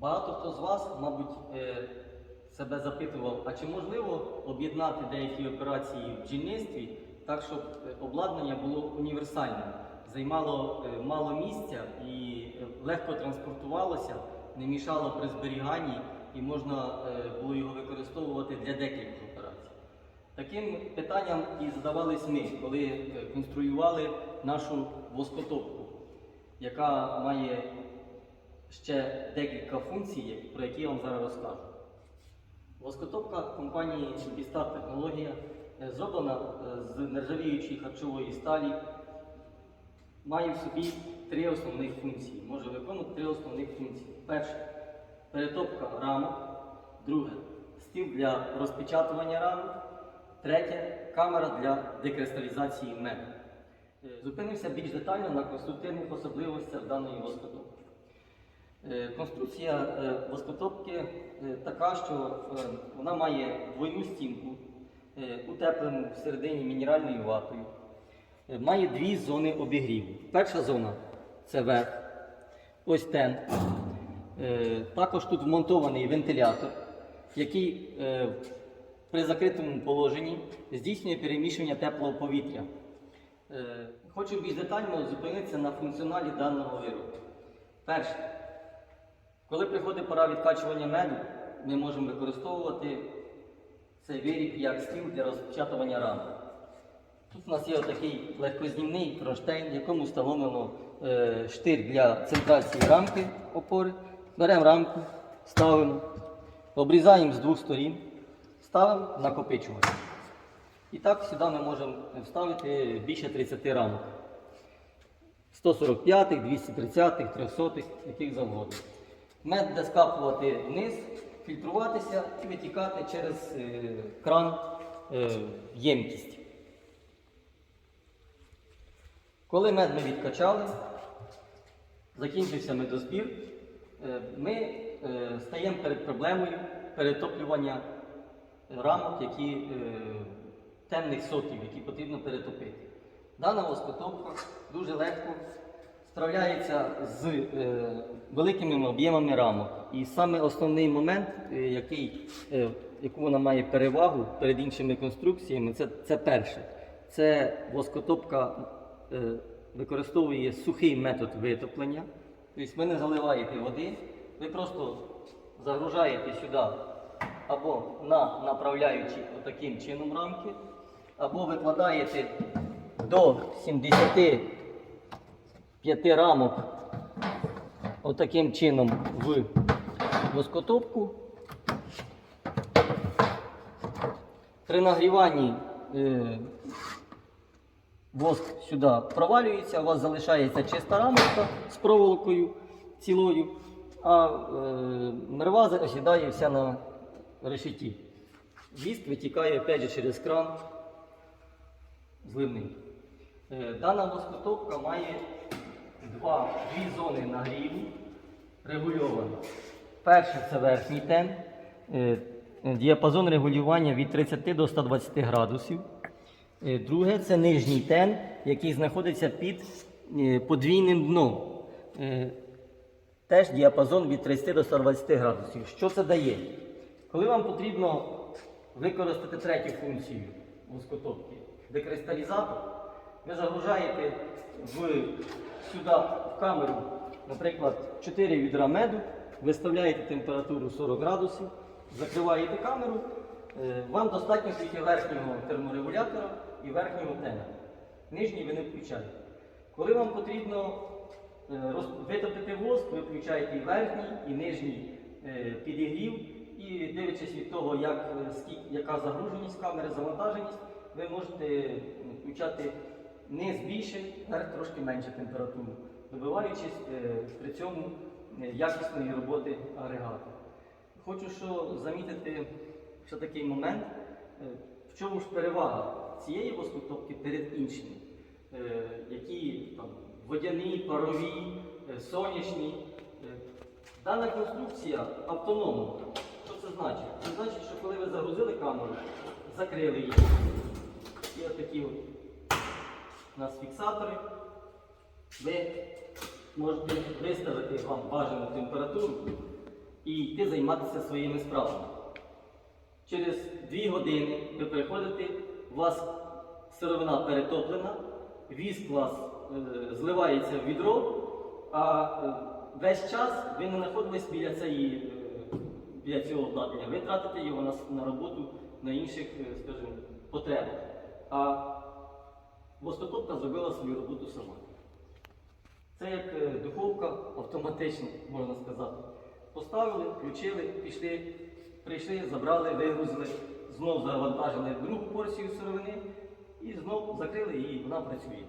Багато хто з вас, мабуть, е, себе запитував, а чи можливо об'єднати деякі операції в бджільництві так, щоб е, обладнання було універсальним, займало е, мало місця і легко транспортувалося, не мішало при зберіганні і можна було його використовувати для декількох операцій. Таким питанням і задавались ми, коли конструювали нашу воскотопку, яка має ще декілька функцій, про які я вам зараз розкажу. Воскотопка компанії Бістар Технологія е, зроблена е, з нержавіючої харчової сталі, має в собі три основних функції. Може виконувати три основних функції. Перше перетопка рамок. Друге стіл для розпечатування рамок. Третє камера для декристалізації меду. Е, Зупинимося більш детально на конструктивних особливостях даної воскотопки. Е, Конструкція е, воскотопки е, така, що е, вона має двойну стінку, е, утеплену всередині мінеральною ватою. Е, Має дві зони обігріву. Перша зона це верх, ось тен. Е, Також тут вмонтований вентилятор, який е, при закритому положенні здійснює переміщення теплого повітря. Е, Хочу більш детально зупинитися на функціоналі даного виробу. Перше. Коли приходить пора відкачування меду, ми можемо використовувати цей виріб як стіл для розпечатування рамок. Тут у нас є такий легкознімний кронштейн, в якому встановлено е, штир для центрації рамки опори. Беремо рамку, ставимо, обрізаємо з двох сторін, ставимо накопичувач. І так сюди ми можемо вставити більше 30 рамок. 145, 230, 300, яких завгодно. Мед буде скапувати вниз, фільтруватися і витікати через е, кран е, ємкість. Коли мед ми відкачали, закінчився медозбір, е, ми е, стаємо перед проблемою перетоплювання рамок, які е, темних сортів, які потрібно перетопити. Дана воскотопка дуже легко справляється з е, великими об'ємами рамок. І саме основний момент, е, який, е, яку вона має перевагу перед іншими конструкціями, це, це перше. Це воскотопка е, використовує сухий метод витоплення. Тобто ви не заливаєте води, ви просто загружаєте сюди або на направляючи отаким чином рамки, або викладаєте до 75 рамок отаким чином в воскотопку. При нагріванні е, воск сюди провалюється, у вас залишається чиста рамочка з проволокою цілою, а е, мерва осідає вся на решеті. Віск витікає опять же через кран зливний. Е, Дана воскотопка має два, дві зони нагріву регульовані. Перше це верхній тен, е, діапазон регулювання від 30 до 120 градусів. Е, Друге це нижній тен, який знаходиться під е, подвійним дном. Теж діапазон від 30 до 120 градусів. Що це дає? Коли вам потрібно використати третю функцію воскотопки декристалізатор, ви загружаєте в, сюди в камеру, наприклад, 4 відра меду, виставляєте температуру 40 градусів, закриваєте камеру, е, вам достатньо тільки верхнього терморегулятора і верхнього тена. Нижній ви не включаєте. Коли вам потрібно е, витопити воск, ви включаєте і верхній, і нижній е, підігрів, і дивлячись від того, як, яка загруженість камери, завантаженість, ви можете включати низ більше, верх трошки менше температуру, добиваючись е, при цьому е, якісної роботи агрегату. Хочу що замітити ще такий момент, е, в чому ж перевага цієї воскотопки перед іншими, які там, водяні, парові, сонячні. Дана конструкція автономна. Що це значить? Це значить, що коли ви загрузили камеру, закрили її. І отакі от у нас фіксатори. Ви можете виставити вам бажану температуру і йти займатися своїми справами. Через дві години ви приходите, у вас сировина перетоплена, віск у вас е, зливається в відро, а е, весь час ви не знаходились біля, цієї, е, біля цього обладнання. Ви тратите його на, на роботу на інших, е, скажімо, потребах. А воскотопка зробила свою роботу сама. Це як е, духовка автоматична, можна сказати. Поставили, включили, пішли, прийшли, забрали, вигрузили, знов завантажили другу порцію сировини і знов закрили і вона працює.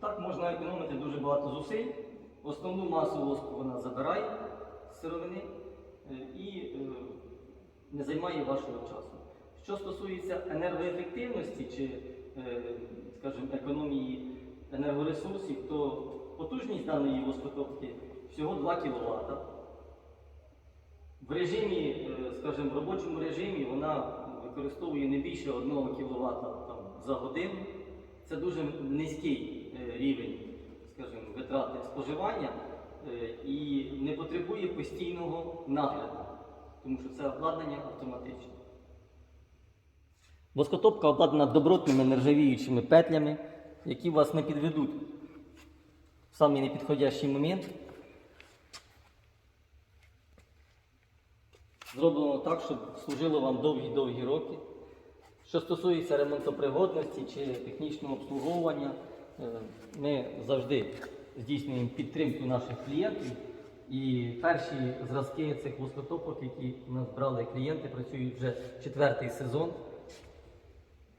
Так можна економити дуже багато зусиль. Основну масу воску вона забирає з сировини е, і е, не займає вашого часу. Що стосується енергоефективності чи, скажімо, економії енергоресурсів, то потужність даної воскотопки всього 2 кВт. В режимі, е, скажімо, в робочому режимі вона використовує не більше 1 кВт за годину. Це дуже низький е, рівень, скажімо, витрати споживання е, і не потребує постійного нагляду, тому що це обладнання автоматичне. Воскотопка обладнана добротними нержавіючими петлями, які вас не підведуть в самий непідходящий момент. Зроблено так, щоб служило вам довгі-довгі роки. Що стосується ремонтопригодності чи технічного обслуговування, е, ми завжди здійснюємо підтримку наших клієнтів. І перші зразки цих воскотопок, які у нас брали клієнти, працюють вже четвертий сезон.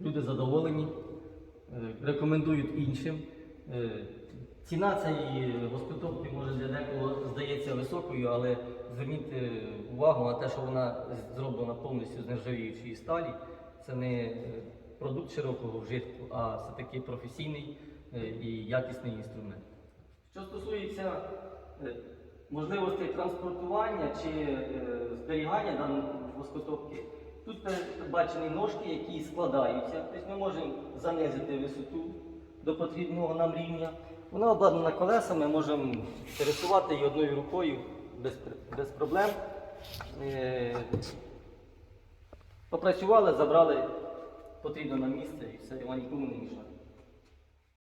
Люди задоволені, е, рекомендують іншим. Е, Ціна цієї воскотопки може для декого здається високою, але зверніть е, увагу на те, що вона зроблена повністю з нержавіючої сталі. Це не продукт широкого вжитку, а все-таки професійний і якісний інструмент. Що стосується можливостей транспортування чи зберігання даної воскотопки, тут передбачені ножки, які складаються. Тобто ми можемо занизити висоту до потрібного нам рівня. Вона обладнана колесами, можемо пересувати її одною рукою без, без проблем. Е, Попрацювали, забрали потрібно на місце і все, вона нікому не мішає.